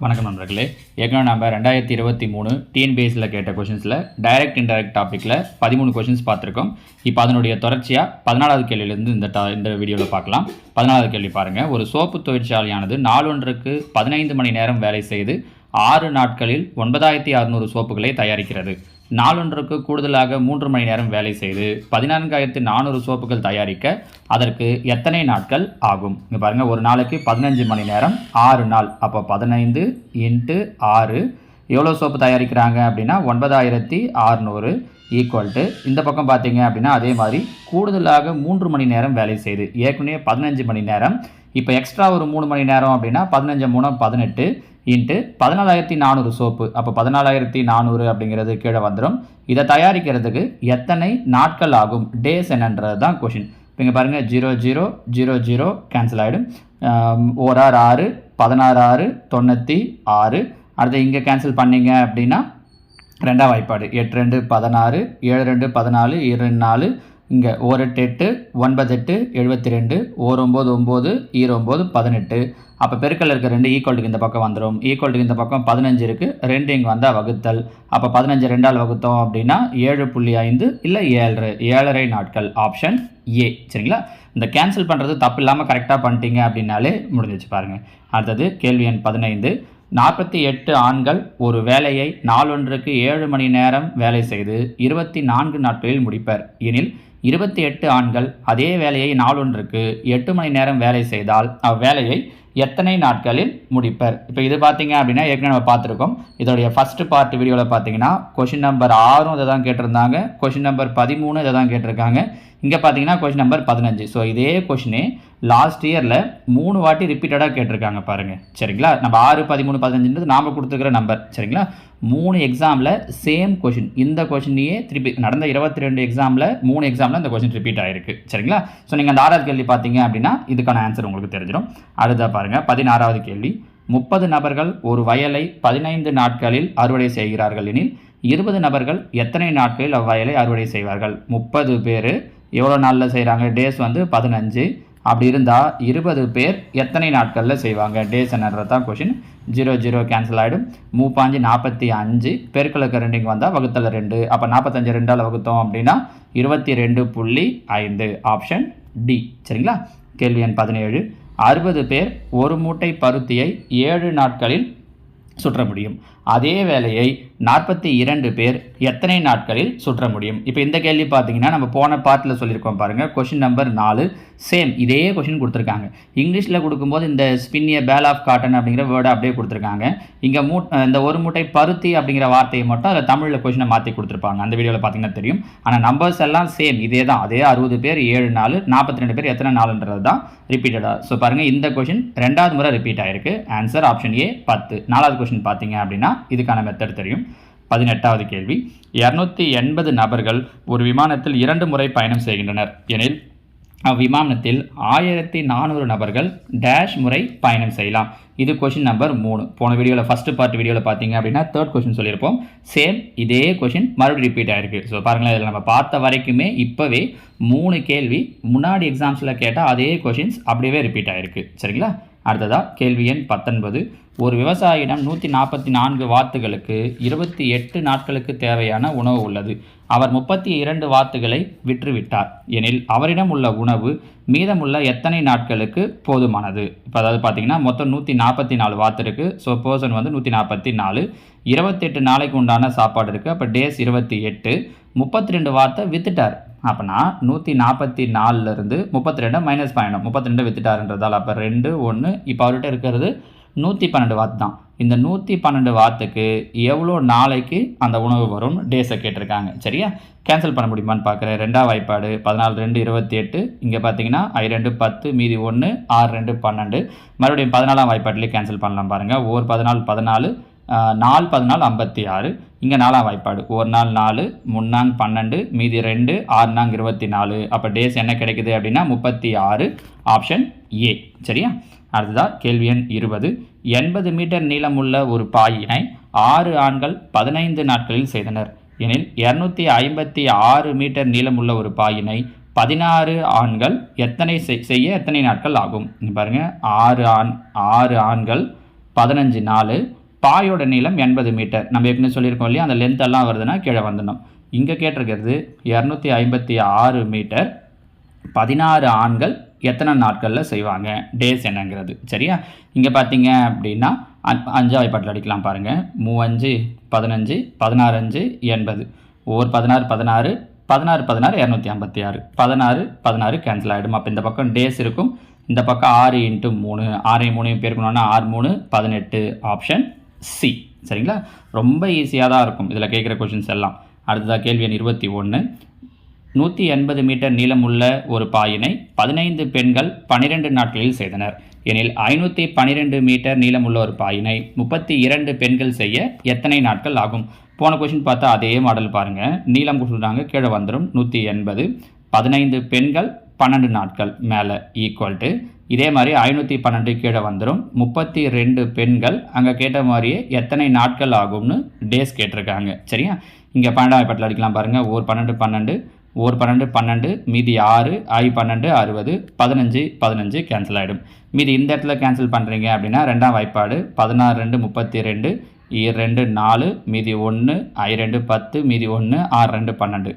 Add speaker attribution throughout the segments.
Speaker 1: வணக்கம் நண்பர்களே. ஏற்கனவே நம்ம ரெண்டாயிரத்தி இருபத்தி மூணு டிஎன்பிஎஸ்சியில் கேட்ட கொஷின்ஸில் டைரக்ட் இன்டைரக்ட் டாப்பிக்கில் பதிமூணு கொஷின்ஸ் பார்த்துருக்கோம். இப்போ அதனுடைய தொடர்ச்சியாக பதினாலாவது கேள்வியிலேருந்து இந்த டா இந்த வீடியோவில் பார்க்கலாம். பதினாலாவது கேள்வி பாருங்கள் ஒரு சோப்பு தொழிற்சாலையானது நாளொன்றுக்கு பதினைந்து மணி நேரம் வேலை செய்து ஆறு நாட்களில் ஒன்பதாயிரத்தி அறுநூறு சோப்புகளை தயாரிக்கிறது. நாளொன்றுக்கு கூடுதலாக மூன்று மணி நேரம் வேலை செய்து பதினான்காயிரத்து நானூறு சோப்புகள் தயாரிக்க அதற்கு எத்தனை நாட்கள் ஆகும்? இங்கே பாருங்கள் ஒரு நாளைக்கு பதினஞ்சு மணி நேரம் ஆறு நாள். அப்போ பதினைந்து இன்ட்டு ஆறு. எவ்வளோ சோப்பு தயாரிக்கிறாங்க அப்படின்னா ஒன்பதாயிரத்தி அறுநூறு ஈக்குவல் டு இந்த பக்கம் பார்த்தீங்க அப்படின்னா அதே மாதிரி கூடுதலாக மூன்று மணி நேரம் வேலை செய்யுது ஏற்கனவே பதினஞ்சு மணி நேரம். இப்போ எக்ஸ்ட்ரா ஒரு மூணு மணி நேரம் அப்படின்னா பதினஞ்சு மூணு பதினெட்டு இன்ட்டு பதினாலாயிரத்தி நானூறு சோப்பு. அப்போ பதினாலாயிரத்தி நானூறு அப்படிங்கிறது கீழே வந்துடும் இதை தயாரிக்கிறதுக்கு எத்தனை நாட்கள் ஆகும்? டேஸ் என்னன்றது தான் கொஷின் இப்போ இங்கே பாருங்கள் zero zero zero zero cancel ஆகிடும் ஓர் ஆறு பதினாறு ஆறு தொண்ணூற்றி ஆறு. அடுத்து இங்கே கேன்சல் பண்ணீங்க அப்படின்னா ரெண்டாம் வாய்ப்பாடு. எட்டு ரெண்டு பதினாறு ஏழு ரெண்டு பதினாலு இரண்டு நாலு. இங்கே ஒரு எட்டு எட்டு ஒன்பது எட்டு எழுபத்தி ரெண்டு ஓர் ஒம்பது ஒம்பது ஈரோ ஒம்பது பதினெட்டு. அப்போ பெருக்கல் இருக்க ரெண்டு ஈக்குவல்ட்டுக்கு இந்த பக்கம் வந்துடும் ஈக்குவல்ட்டுக்கு இந்த பக்கம் பதினஞ்சு இருக்குது ரெண்டு இங்கே வந்தால் வகுத்தல். அப்போ பதினஞ்சு ரெண்டால் வகுத்தோம் அப்படின்னா ஏழு புள்ளி ஐந்து இல்லை ஏழு ஏழரை நாட்கள். ஆப்ஷன் ஏ சரிங்களா? இந்த கேன்சல் பண்ணுறது தப்பு இல்லாமல் கரெக்டாக பண்ணிட்டீங்க அப்படின்னாலே முடிஞ்சிச்சு பாருங்கள் அடுத்தது கேள்வி எண் பதினைந்து. நாற்பத்தி எட்டு ஆண்கள் ஒரு வேலையை நாளொன்றுக்கு ஏழு மணி நேரம் வேலை செய்து இருபத்தி நான்கு நாட்களில் முடிப்பர். எனில் இருபத்தி எட்டு ஆண்கள் அதே வேலையை நாளொன்றுக்கு எட்டு மணி நேரம் வேலை செய்தால் அவ்வேலையை எத்தனை நாட்களில் முடிப்பர்? இப்போ இது பார்த்தீங்க அப்படின்னா ஏற்கனவே நம்ம பார்த்துருக்கோம். இதோடைய ஃபஸ்ட்டு பார்ட் வீடியோவில் பார்த்தீங்கன்னா கொஷின் நம்பர் ஆறும் இதை தான் கேட்டிருந்தாங்க. கொஷின் நம்பர் பதிமூணு இதை தான் கேட்டிருக்காங்க. இங்கே பார்த்தீங்கன்னா கொஷின் நம்பர் பதினஞ்சு. ஸோ இதே கொஷினே லாஸ்ட் இயரில் மூணு வாட்டி ரிப்பீட்டடாக கேட்டிருக்காங்க பாருங்கள் சரிங்களா? நம்ம ஆறு பதிமூணு பதினஞ்சுன்றது நாம் கொடுத்துருக்கிற நம்பர் சரிங்களா? மூணு எக்ஸாமில் சேம் கொஷின் இந்த கொஷினையே திருப்பி நடந்த இருபத்தி ரெண்டு எக்ஸாமில் மூணு எக்ஸாமில் இந்த கொஷின் ரிப்பீட் ஆகிருக்கு சரிங்களா? ஸோ நீங்கள் அந்த ஆறாவது கேள்வி பார்த்தீங்க அப்படின்னா இதுக்கான ஆன்சர் உங்களுக்கு தெரிஞ்சிடும் அடுத்த பாருங்கள் பதினாறாவது கேள்வி. முப்பது நபர்கள் ஒரு வயலை பதினைந்து நாட்களில் அறுவடை செய்கிறார்கள் எனில் இருபது நபர்கள் எத்தனை நாட்களில் அவ்வயலை அறுவடை செய்வார்கள்? முப்பது பேர் எவ்வளோ நாளில் செய்கிறாங்க டேஸ் வந்து பதினஞ்சு. அப்படி இருந்தால் இருபது பேர் எத்தனை நாட்களில் செய்வாங்க? டேஸ் என்னன்றது தான் கொஷின் ஜீரோ ஜீரோ கேன்சல் ஆகிடும் மூப்பாஞ்சு நாற்பத்தி அஞ்சு பெருக்களுக்கு ரெண்டிங் வந்தால் வகுத்தல ரெண்டு. அப்போ நாற்பத்தஞ்சு ரெண்டால் வகுத்தோம் அப்படின்னா இருபத்தி ரெண்டு புள்ளி ஐந்து. Option D. சரிங்களா? கேள்வி எண் பதினேழு. அறுபது பேர் ஒரு மூட்டை பருத்தியை ஏழு நாட்களில் சுற்ற முடியும் அதே வேலையை நாற்பத்தி இரண்டு பேர் எத்தனை நாட்களில் சுற்ற முடியும்? இப்போ இந்த கேள்வி பார்த்தீங்கன்னா நம்ம போன பார்ட்டில் சொல்லியிருக்கோம் பாருங்கள் கொஷின் நம்பர் நாலு. சேம் இதே கொஷின் கொடுத்துருக்காங்க. இங்கிலீஷில் கொடுக்கும்போது இந்த ஸ்பின்னிய பேல் ஆஃப் காட்டன் அப்படிங்கிற வேர்டை அப்படியே கொடுத்துருக்காங்க. இங்கே மூ இந்த ஒரு மூட்டை பருத்தி அப்படிங்கிற வார்த்தையை மட்டும் அதில் தமிழில் கொஷினை மாற்றி கொடுத்துருப்பாங்க. அந்த வீடியோவில் பார்த்தீங்கன்னா தெரியும். ஆனால் நம்பர்ஸ் எல்லாம் சேம் இதே தான். அதே அறுபது பேர் ஏழு நாள் நாற்பத்தி ரெண்டு பேர் எத்தனை நாளுன்றது தான் ரிப்பீட்டடாக ஸோ பாருங்கள் இந்த கொஷின் ரெண்டாவது முறை ரிப்பீட் ஆயிருக்கு. ஆன்சர் ஆப்ஷன் ஏ பத்து. நாலாவது கொஷின் பார்த்தீங்க அப்படின்னா இதுக்கான மெத்தட் தெரியும். பதினெட்டாவது கேள்வி. இரநூத்தி எண்பது நபர்கள் ஒரு விமானத்தில் இரண்டு முறை பயணம் செய்கின்றனர். எனில் அவ்விமானத்தில் ஆயிரத்தி நானூறு நபர்கள் டேஷ் முறை பயணம் செய்யலாம். இது கொஷின் நம்பர் மூணு. போன வீடியோவில் ஃபஸ்ட்டு பார்ட் வீடியோவில் பார்த்தீங்க அப்படின்னா தேர்ட் கொஷின் சொல்லியிருப்போம். சேம் இதே கொஷின் மறுபடியும் ரிப்பீட் ஆகிருக்கு ஸோ பாருங்களேன் இதில் நம்ம பார்த்த வரைக்குமே இப்போவே மூணு கேள்வி முன்னாடி எக்ஸாம்ஸில் கேட்டால் அதே கொஷின்ஸ் அப்படியே ரிப்பீட் ஆகிருக்கு சரிங்களா? அடுத்ததாக கேள்வி எண் பத்தொன்பது. ஒரு விவசாயியிடம் நூற்றி நாற்பத்தி நான்கு வாத்துகளுக்கு இருபத்தி எட்டு நாட்களுக்கு தேவையான உணவு உள்ளது. அவர் முப்பத்தி இரண்டு வாத்துகளை விற்றுவிட்டார். எனில் அவரிடம் உள்ள உணவு மீதமுள்ள எத்தனை நாட்களுக்கு போதுமானது? இப்போ அதாவது பார்த்தீங்கன்னா மொத்தம் நூற்றி நாற்பத்தி நாலு வாத்து இருக்குது ஸோ பர்சன் வந்து நூற்றி நாற்பத்தி நாலு. இருபத்தெட்டு நாளைக்கு உண்டான சாப்பாடு இருக்குது அப்போ டேஸ் இருபத்தி எட்டு. முப்பத்தி ரெண்டு வாத்தை வித்துட்டார். அப்போனா நூற்றி நாற்பத்தி நாலுலேருந்து முப்பத்தி ரெண்டு மைனஸ் பண்ணணும் முப்பத்தி ரெண்டு வித்துட்டாருன்றதால அப்போ ரெண்டு ஒன்று இப்போ அவர்கிட்ட இருக்கிறது நூற்றி பன்னெண்டு வாத் தான். இந்த நூற்றி பன்னெண்டு வாத்துக்கு எவ்வளோ நாளைக்கு அந்த உணவு வரும்னு டேஸை கேட்டிருக்காங்க. சரியா? கேன்சல் பண்ண முடியுமான்னு பார்க்குறேன் ரெண்டாம் வாய்ப்பாடு பதினாலு ரெண்டு இருபத்தி எட்டு. இங்கே பார்த்தீங்கன்னா ஐ ரெண்டு பத்து மீதி ஒன்று ஆறு ரெண்டு பன்னெண்டு. மறுபடியும் பதினாலாம் வாய்ப்பாட்டிலே கேன்சல் பண்ணலாம் பாருங்கள் ஒவ்வொரு பதினாலு பதினாலு நாலு பதினாலு ஐம்பத்தி ஆறு. இங்கே நாலாம் வாய்ப்பாடு. ஒரு நாள் நாலு முன்னாங் பன்னெண்டு மீதி ரெண்டு ஆறு நாங் இருபத்தி நாலு அப்போ டேஸ் என்ன கிடைக்குது அப்படின்னா முப்பத்தி ஆறு ஆப்ஷன் ஏ சரியா? அடுத்ததாக கேள்வி எண் இருபது. எண்பது மீட்டர் நீளமுள்ள ஒரு பாயினை ஆறு ஆண்கள் பதினைந்து நாட்களில் செய்தனர். எனில் இரநூத்தி ஐம்பத்தி ஆறு மீட்டர் நீளமுள்ள ஒரு பாயினை பதினாறு ஆண்கள் எத்தனை செய்- செய்ய எத்தனை நாட்கள் ஆகும்? பாருங்கள் பாருங்க. ஆறு ஆண் ஆறு ஆண்கள் பதினஞ்சு நாலு பாயோட நீளம் எண்பது மீட்டர். நம்ம ஏற்கனவே சொல்லியிருக்கோம் இல்லையா? அந்த லென்த்தெல்லாம் வருதுன்னா கீழே வந்துடணும். இங்கே கேட்டிருக்கிறது இரநூத்தி ஐம்பத்தி ஆறு மீட்டர். பதினாறு ஆண்கள் எத்தனை நாட்களில் செய்வாங்க? டேஸ் என்னங்கிறது. சரியா? இங்கே பார்த்தீங்க அப்படின்னா அ- அஞ்சு அடிக்கலாம் பாருங்கள் மூவஞ்சு பதினஞ்சு பதினாறு அஞ்சு எண்பது. ஒவ்வொரு பதினாறு பதினாறு பதினாறு பதினாறு இரநூத்தி ஐம்பத்தி ஆறு. பதினாறு பதினாறு கேன்சல் ஆகிடும் அப்போ இந்த பக்கம் டேஸ் இருக்கும். இந்த பக்கம் ஆறு இன்ட்டு மூணு. ஆறையும் மூணையும் பேருக்கணும்னா ஆறு மூணு பதினெட்டு ஆப்ஷன் சி சரிங்களா? ரொம்ப ஈஸியாக தான் இருக்கும் இதில் கேட்குற கொஷின்ஸ் எல்லாம். அடுத்ததாக கேள்வி எண் இருபத்தி ஒன்று நூற்றி எண்பது மீட்டர் நீளமுள்ள ஒரு பாயினை பதினைந்து பெண்கள் பன்னிரெண்டு நாட்களில் செய்தனர். எனில் ஐநூற்றி பன்னிரெண்டு மீட்டர் நீளமுள்ள ஒரு பாயினை முப்பத்தி இரண்டு பெண்கள் செய்ய எத்தனை நாட்கள் ஆகும்? போன கொஷின் பார்த்தா அதே மாடல் பாருங்கள் நீளம் கொடுத்துட்டாங்க கீழே வந்துடும் நூற்றி எண்பது பதினைந்து பெண்கள் பன்னெண்டு நாட்கள் மேலே ஈக்குவல் டு இதே மாதிரி ஐநூற்றி பன்னெண்டு கீழே வந்துடும் முப்பத்தி ரெண்டு பெண்கள் அங்கே கேட்ட மாதிரியே எத்தனை நாட்கள் ஆகும்னு டேஸ் கேட்டிருக்காங்க. சரியா? இங்கே பன்னெண்டாம் பட்டில் அடிக்கலாம் பாருங்கள் ஒரு பன்னெண்டு பன்னெண்டு ஒரு பன்னெண்டு பன்னெண்டு மீதி ஆறு ஐ பன்னெண்டு அறுபது பதினஞ்சு பதினஞ்சு கேன்சல் ஆகிடும் மீதி இந்த இடத்துல கேன்சல் பண்ணுறீங்க அப்படின்னா ரெண்டாம் வாய்ப்பாடு பதினாறு ரெண்டு முப்பத்தி ரெண்டு ரெண்டு நாலு மீதி ஒன்று ஐ ரெண்டு பத்து மீதி ஒன்று ஆறு ரெண்டு பன்னெண்டு.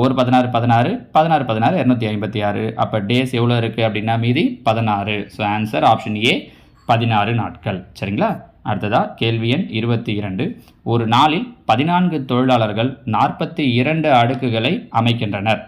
Speaker 1: ஒரு பதினாறு பதினாறு பதினாறு பதினாறு இரநூத்தி ஐம்பத்தி ஆறு. அப்போ டேஸ் எவ்வளோ இருக்குது அப்படின்னா மீதி பதினாறு. ஸோ ஆன்சர் ஆப்ஷன் ஏ பதினாறு நாட்கள். சரிங்களா? அடுத்ததா கேள்வி எண் இருபத்தி இரண்டு. ஒரு நாளில் பதினான்கு தொழிலாளர்கள் நாற்பத்தி இரண்டு அடுக்குகளை அமைக்கின்றனர்.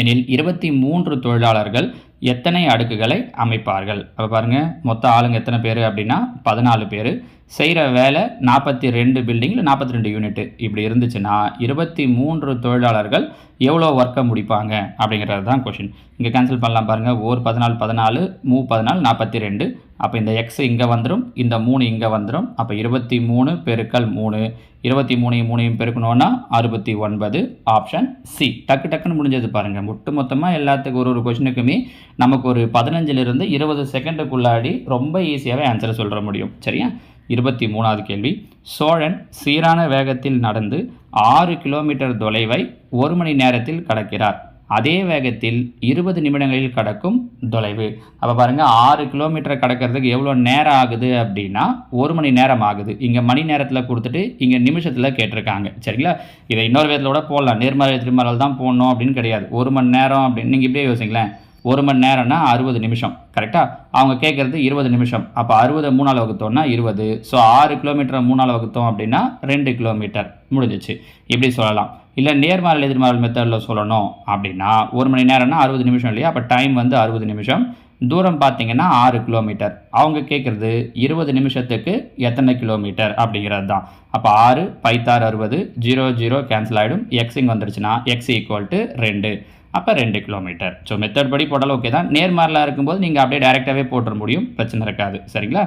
Speaker 1: எனில் இருபத்தி மூன்று தொழிலாளர்கள் எத்தனை அடுக்குகளை அமைப்பார்கள்? அப்போ பாருங்கள் மொத்த ஆளுங்க எத்தனை பேர் அப்படின்னா பதினாலு பேர். செய்கிற வேலை நாற்பத்தி ரெண்டு பில்டிங்கில் நாற்பத்தி ரெண்டு யூனிட்டு இப்படி இருந்துச்சுன்னா இருபத்தி மூன்று தொழிலாளர்கள் எவ்வளோ ஒர்க்கை முடிப்பாங்க அப்படிங்கிறது தான் கொஷின் இங்கே கேன்சல் பண்ணலாம் பாருங்கள் ஓர் பதினாலு பதினாலு மூ பதினாலு நாற்பத்தி ரெண்டு அப்போ இந்த எக்ஸ் இங்கே வந்துடும் இந்த மூணு இங்கே வந்துடும் அப்போ இருபத்தி மூணு பெருக்கல் மூணு. இருபத்தி மூணையும் மூணையும் பெருக்கணுன்னா அறுபத்தி ஒன்பது ஆப்ஷன் சி டக்கு டக்குன்னு முடிஞ்சது பாருங்கள் ஒட்டு மொத்தமாக எல்லாத்துக்கும் ஒரு ஒரு கொஷினுக்குமே நமக்கு ஒரு பதினஞ்சிலிருந்து இருபது செகண்டுக்குள்ளாடி ரொம்ப ஈஸியாகவே ஆன்சரை சொல்கிற முடியும். சரியா? இருபத்தி மூணாவது கேள்வி. சோழன் சீரான வேகத்தில் நடந்து ஆறு கிலோமீட்டர் தொலைவை ஒரு மணி நேரத்தில் கடக்கிறார். அதே வேகத்தில் இருபது நிமிடங்களில் கடக்கும் தொலைவு. அப்போ பாருங்கள் ஆறு கிலோமீட்டர் கடக்கிறதுக்கு எவ்வளோ நேரம் ஆகுது அப்படின்னா ஒரு மணி நேரம் ஆகுது. இங்கே மணி நேரத்தில் கொடுத்துட்டு இங்கே நிமிஷத்தில் கேட்டிருக்காங்க. சரிங்களா? இதை இன்னொரு விதத்தில் கூட போடலாம். நேர்மறை திருமறையில் தான் போடணும் அப்படின்னு கிடையாது. ஒரு மணி நேரம் அப்படின்னு நீங்கள் இப்படியே யோசிங்களேன். ஒரு மணி நேரம்னா அறுபது நிமிஷம். கரெக்டாக அவங்க கேட்குறது இருபது நிமிஷம். அப்போ அறுபது மூணால் வகுத்தோம்னா இருபது. ஸோ ஆறு கிலோமீட்டர் மூணால் வகுத்தோம் அப்படின்னா ரெண்டு கிலோமீட்டர் முடிஞ்சிச்சு. இப்படி சொல்லலாம். இல்லை நேர்மாறல் எதிர்மாறல் மெத்தடில் சொல்லணும் அப்படின்னா ஒரு மணி நேரம்னா அறுபது நிமிஷம் இல்லையா? அப்போ டைம் வந்து அறுபது நிமிஷம். தூரம் பார்த்தீங்கன்னா ஆறு கிலோமீட்டர் அவங்க கேட்குறது இருபது நிமிஷத்துக்கு எத்தனை கிலோமீட்டர் அப்படிங்கிறது தான். அப்போ ஆறு பைத்தாறு அறுபது ஜீரோ ஜீரோ கேன்சல் ஆகிடும் எக்ஸிங் வந்துருச்சுன்னா எக்ஸ் ஈக்குவல் டு ரெண்டு. அப்போ ரெண்டு கிலோமீட்டர் ஸோ மெத்தட் படி போட்டாலும் ஓகே தான். நேர்மாறலாக இருக்கும்போது நீங்கள் அப்படியே டைரெக்டாகவே போட்டுற முடியும். பிரச்சனை இருக்காது. சரிங்களா?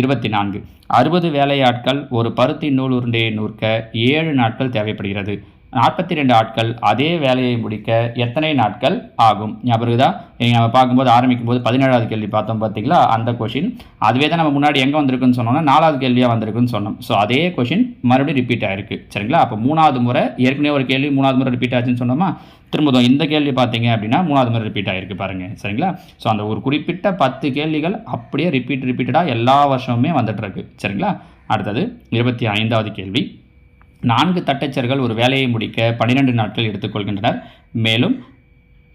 Speaker 1: இருபத்தி நான்கு. அறுபது வேலையாட்கள் ஒரு பருத்தி நூல் உருண்டையை நூற்க ஏழு நாட்கள் தேவைப்படுகிறது. நாற்பத்தி ரெண்டு ஆட்கள் அதே வேலையை முடிக்க எத்தனை நாட்கள் ஆகும்? ஞாபகம் தான் நீங்கள் நம்ம பார்க்கும்போது ஆரம்பிக்கும் போது பதினேழாவது கேள்வி பார்த்தோம் பார்த்தீங்களா? அந்த கொஷின் அதுவே தான் நம்ம முன்னாடி எங்கே வந்திருக்குன்னு சொன்னோம்னா நாலாவது கேள்வியாக வந்திருக்குன்னு சொன்னோம். ஸோ அதே கொஷின் மறுபடியும் ரிப்பீட் ஆயிருக்கு. சரிங்களா? அப்போ மூணாவது முறை ஏற்கனவே ஒரு கேள்வி மூணாவது முறை ரிப்பீட் ஆச்சுன்னு சொன்னோமா? திரும்பவும் இந்த கேள்வி பார்த்தீங்க அப்படின்னா மூணாவது முறை ரிப்பீட் ஆயிருக்கு பாருங்க. சரிங்களா? ஸோ அந்த ஒரு குறிப்பிட்ட பத்து கேள்விகள் அப்படியே ரிப்பீட் ரிப்பீட்டடாக எல்லா வருஷமுமே வந்துட்டுருக்கு சரிங்களா? அடுத்தது இருபத்தி ஐந்தாவது கேள்வி. நான்கு தட்டச்சர்கள் ஒரு வேலையை முடிக்க பன்னிரெண்டு நாட்கள் எடுத்துக்கொள்கின்றனர். மேலும்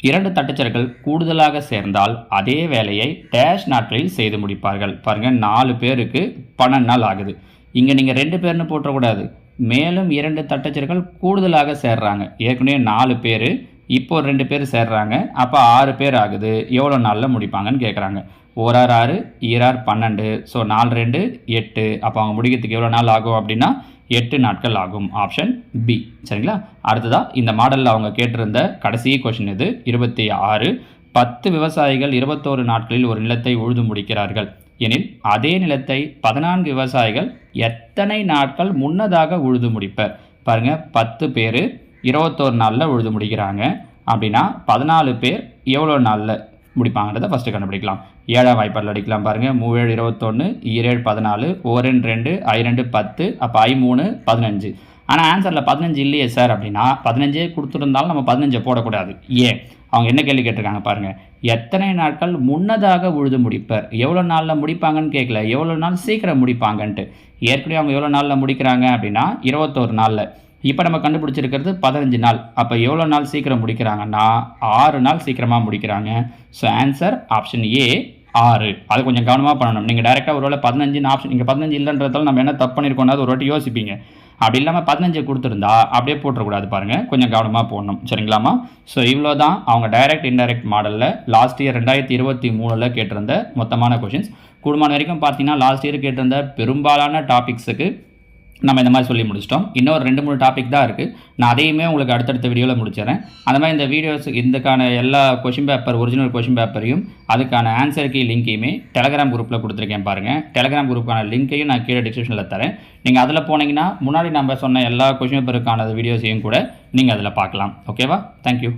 Speaker 1: இரண்டு தட்டச்சர்கள் கூடுதலாக சேர்ந்தால் அதே வேலையை டேஷ் நாட்களில் செய்து முடிப்பார்கள். பாருங்கள் நாலு பேருக்கு பன்னெண்டு நாள் ஆகுது. இங்கே நீங்கள் ரெண்டு பேர்னு போட்டக்கூடாது மேலும் இரண்டு தட்டச்சர்கள் கூடுதலாக சேர்றாங்க. ஏற்கனவே நாலு பேர் இப்போ ரெண்டு பேர் சேர்றாங்க. அப்போ ஆறு பேர் ஆகுது. எவ்வளோ நாளில் முடிப்பாங்கன்னு கேட்குறாங்க ஓரார் ஆறு ஈரார் பன்னெண்டு. ஸோ நாலு ரெண்டு எட்டு. அப்போ அவங்க முடிக்கிறதுக்கு எவ்வளோ நாள் ஆகும் அப்படின்னா எட்டு நாட்கள் ஆகும். ஆப்ஷன் பி சரிங்களா? அடுத்ததாக இந்த மாடலில் அவங்க கேட்டிருந்த கடைசி கொஷின் இது இருபத்தி ஆறு. பத்து விவசாயிகள் இருபத்தோரு நாட்களில் ஒரு நிலத்தை உழுது முடிக்கிறார்கள். எனில் அதே நிலத்தை பதினான்கு விவசாயிகள் எத்தனை நாட்கள் முன்னதாக உழுது முடிப்பர் பாருங்க பத்து பேர் இருபத்தோரு நாளில் உழுது முடிக்கிறாங்க. அப்படின்னா பதினாலு பேர் எவ்வளோ நாளில் முடிப்பாங்கிறத ஃபஸ்ட்டு கண்டுபிடிக்கலாம். ஏழாம் வாய்ப்பாடில் அடிக்கலாம் பாருங்கள் மூவேழு இருபத்தொன்று ஈரேழு பதினாலு ஓரெண்டு ரெண்டு ஐ ரெண்டு பத்து அப்போ ஐ மூணு பதினஞ்சு. ஆனால் ஆன்சரில் பதினஞ்சு இல்லையே சார் அப்படின்னா பதினஞ்சே கொடுத்துருந்தாலும் நம்ம பதினஞ்சை போடக்கூடாது. ஏன்? அவங்க என்ன கேள்வி கேட்டிருக்காங்க பாருங்கள் எத்தனை நாட்கள் முன்னதாக உழுது முடிப்பர்? எவ்வளோ நாளில் முடிப்பாங்கன்னு கேட்கல எவ்வளோ நாள் சீக்கிரம் முடிப்பாங்கன்ட்டு. ஏற்கனவே அவங்க எவ்வளோ நாளில் முடிக்கிறாங்க அப்படின்னா இருபத்தோரு நாளில். இப்போ நம்ம கண்டுபிடிச்சிருக்கிறது பதினஞ்சு நாள். அப்போ எவ்வளோ நாள் சீக்கிரம் முடிக்கிறாங்கன்னா ஆறு நாள் சீக்கிரமாக முடிக்கிறாங்க. ஸோ ஆன்சர் ஆப்ஷன் ஏ ஆறு. அது கொஞ்சம் கவனமாக பண்ணணும். நீங்கள் டேரெக்டாக ஒரு வேளை பதினஞ்சுன்னு ஆப்ஷன் நீங்கள் பதினஞ்சு இல்லைன்றதால நம்ம என்ன தப்பு பண்ணியிருக்கோம்னா ஒரு வாட்டி யோசிப்பீங்க. அப்படி இல்லாமல் பதினஞ்சு கொடுத்துருந்தா அப்படியே போட்டுறக்கூடாது பாருங்கள் கொஞ்சம் கவனமாக போடணும். சரிங்களாமா ஸோ இவ்வளோ தான் அவங்க டைரக்ட் இன்டைரக்ட் மாடலில் லாஸ்ட் இயர் ரெண்டாயிரத்தி இருபத்தி மூணில் கேட்டிருந்த மொத்தமான கொஷின்ஸ் கூடுமான வரைக்கும் பார்த்தீங்கன்னா லாஸ்ட் இயர் கேட்டிருந்த பெரும்பாலான டாபிக்ஸுக்கு நம்ம இந்த மாதிரி சொல்லி முடிச்சிட்டோம். இன்னொரு ரெண்டு மூணு டாபிக் தான் இருக்குது நான் அதையுமே உங்களுக்கு அடுத்தடுத்த வீடியோவில் முடிச்சிடறேன். அந்த மாதிரி இந்த வீடியோஸ் இதுக்கான எல்லா கொஷின் பேப்பர் ஒரிஜினல் கொஷின் பேப்பரையும் அதுக்கான ஆன்சர் கீ லிங்கையுமே டெலகிராம் குரூப்பில் கொடுத்துருக்கேன் பாருங்கள் டெலகிராம் குரூப்புக்கான லிங்க்கையும் நான் கீழே டிஸ்கிரிப்ஷனில் தரேன். நீங்கள் அதில் போனீங்கன்னா முன்னாடி நம்ம சொன்ன எல்லா கொஷின் பேப்பருக்கான வீடியோஸையும் கூட நீங்கள் அதில் பார்க்கலாம். ஓகேவா தேங்க்யூ